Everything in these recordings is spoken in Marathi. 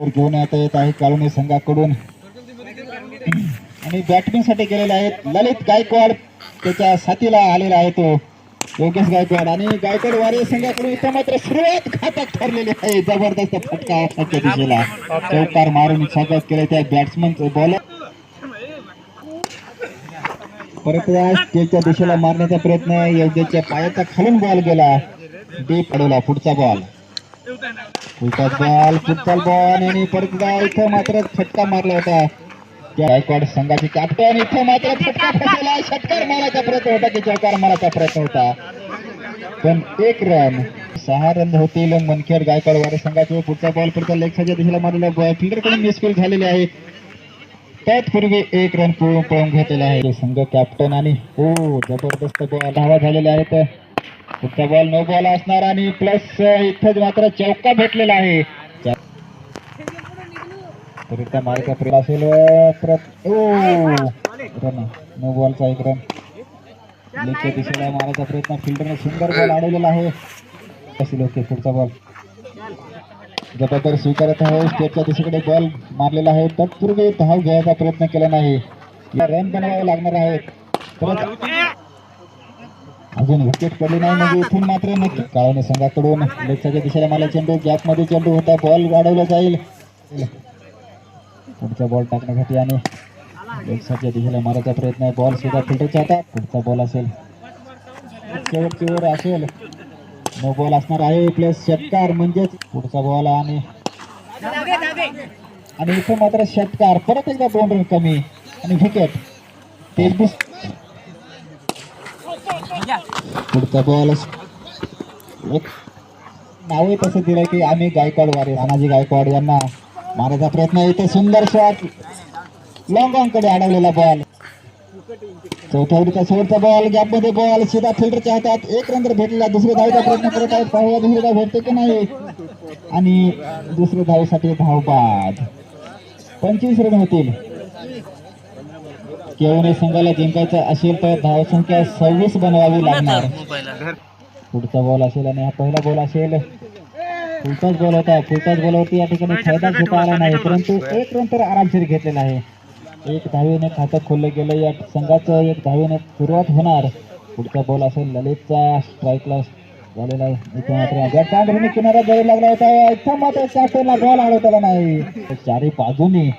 घेण्यात घेऊन आता येत आहे काळुणे संघाकडून. आणि बॅटिंगसाठी गेलेले आहेत ललित गायकवाड. त्याच्या साथीला आलेला आहे तो. योगेश गायकवाड. आणि गायकवाड वारे संघाकडून इथं मात्र सुरुवात घातक ठरलेली आहे. जबरदस्त फटका फटक्या दिशेला. चौकार मारून स्वागत केले त्या बॅट्समन बॉलर परत या स्टेजच्या दिशेला मारण्याचा प्रयत्न योगेशच्या पायाचा खालून बॉल गेला. डीप पडवला. पुढचा बॉल पुढचा बॉल पुढचा बॉल आणि परत इथं मात्र फटका मारला होता. गायकवाड संघाचे कॅप्टन इथं मात्र फटका फसला षटकार मारायचा प्रयत्न होता की चौकार मारायचा प्रयत्न होता. पण एक रन सहा रन होतील. मनखेड गायकवाड वारे संघाचे पुढचा बॉल पुढचा लेग दिशेला मारलेला बॉल फिल्डरकडून मिसफील झालेले आहे. तत्पूर्वी एक रन पळून पळून घेतलेला आहे. संघ कॅप्टन आणि हो जबरदस्त बॉल धावा झालेल्या आहेत. पुढचा बॉल नो बॉल असणार आणि प्लस इथं मात्र चौका भेटलेला आहे. त्या मार्का प्रेम असेल रन नो बॉलचा एक रन. लेगच्या दिशेला मारायचा प्रयत्न फिल्डरने सुंदर बॉल अडवलेला आहे. असेल ओके पुढचा बॉल जबाबदारी स्वीकारत आहे. स्टेटच्या दिशेकडे बॉल मारलेला आहे. तत्पूर्वी धाव घ्यायचा प्रयत्न केला नाही. रन बनवावे लागणार आहेत. अजून विकेट पडली नाही म्हणजे इथून मात्र नक्की काळाने संघाकडून लेगच्या दिशेला मला चेंडू गॅपमध्ये चेंडू होता बॉल वाढवला जाईल. पुढचा बॉल टाकण्यासाठी आणि लेगच्या दिशेला मारायचा प्रयत्न आहे. बॉल सुद्धा फिल्टरच्या हातात पुढचा बॉल असेल. शेवटची असेल. नो बॉल असणार आहे. प्लस षटकार म्हणजेच पुढचा बॉल आणि आणि इथे मात्र षटकार. परत एकदा दोन रन कमी. आणि विकेट तेजबीस पुढचा बॉल एक नावही तसं दिलंय की आम्ही गायकवाड वारे तानाजी गायकवाड यांना मारायचा प्रयत्न इथे सुंदर शॉट लॉंग अडवलेला बॉल. चौथ्या शेवटचा बॉल. गॅपमध्ये बॉल. सीधा फिल्डरच्या हातात. एक रन भेटला दुसरे धावचा प्रयत्न करत आहेत. पाहूया दुसरी धाव भेटते की नाही. आणि दुसरे धावसाठी धाव पंचवीस रन होतील. केवणे संघाला जिंकायचं असेल तर धावसंख्या सव्वीस बनवावी लागणार. पुढचा बॉल असेल आणि हा पहिला बॉल असेल. फुलटाच बॉल होता. फुलटाच बॉलवरती या ठिकाणी फायदा घेता आला नाही परंतु एक रन तर आरामशीर घेतलेला आहे. एक धावेने खातं खोललं गेलं. या संघाचं एक धावेने सुरुवात होणार. पुढचा बॉल असेल ललितचा. स्ट्राईकला झालेला आहे. इथे मात्र चांगल्याने किनारा जाऊ लागला होता. इथं मात्र कॅप्टनला बॉल आढळताला नाही. चारी बाजूनी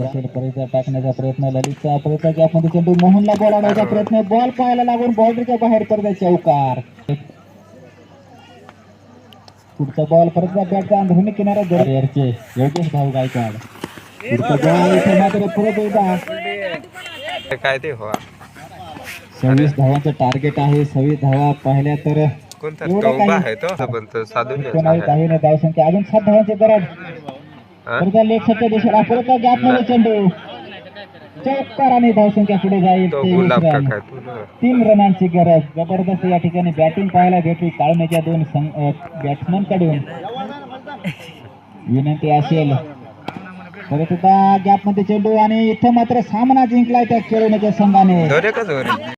असेल परत टाकण्याचा प्रयत्न ललितचा परत गॅपमध्ये चेंडू मोहनला बॉल आणायचा प्रयत्न बॉल पाहायला लागून बाउंड्रीच्या बाहेर पडता चौकार पुढचा बॉल परत बॅटचा अंधरुणी किनारा दर्याचे योगेश भाऊ गायकवाड. पुढचा बॉल इथे मात्र परत एकदा. काय ते हो. सव्वीस धावांचं टार्गेट आहे. सव्वीस धावा पाहिल्या तर कोणता काही- आहे तो? साधून कोणाही धावीने धावसंख्या अजून सात धावांची गरज. लेखच्या दिशेला परत गॅपमध्ये चेंडू. चौकार आणि धावसंख्या पुढे जाईल. तीन रनांची गरज. जबरदस्त या ठिकाणी बॅटिंग पाहायला भेटली. काळमेच्या दोन बॅट्समनकडून विनंती असेल. परत गॅपमध्ये चेंडू आणि इथं मात्र सामना जिंकलाय त्या खेळवण्याच्या संघाने.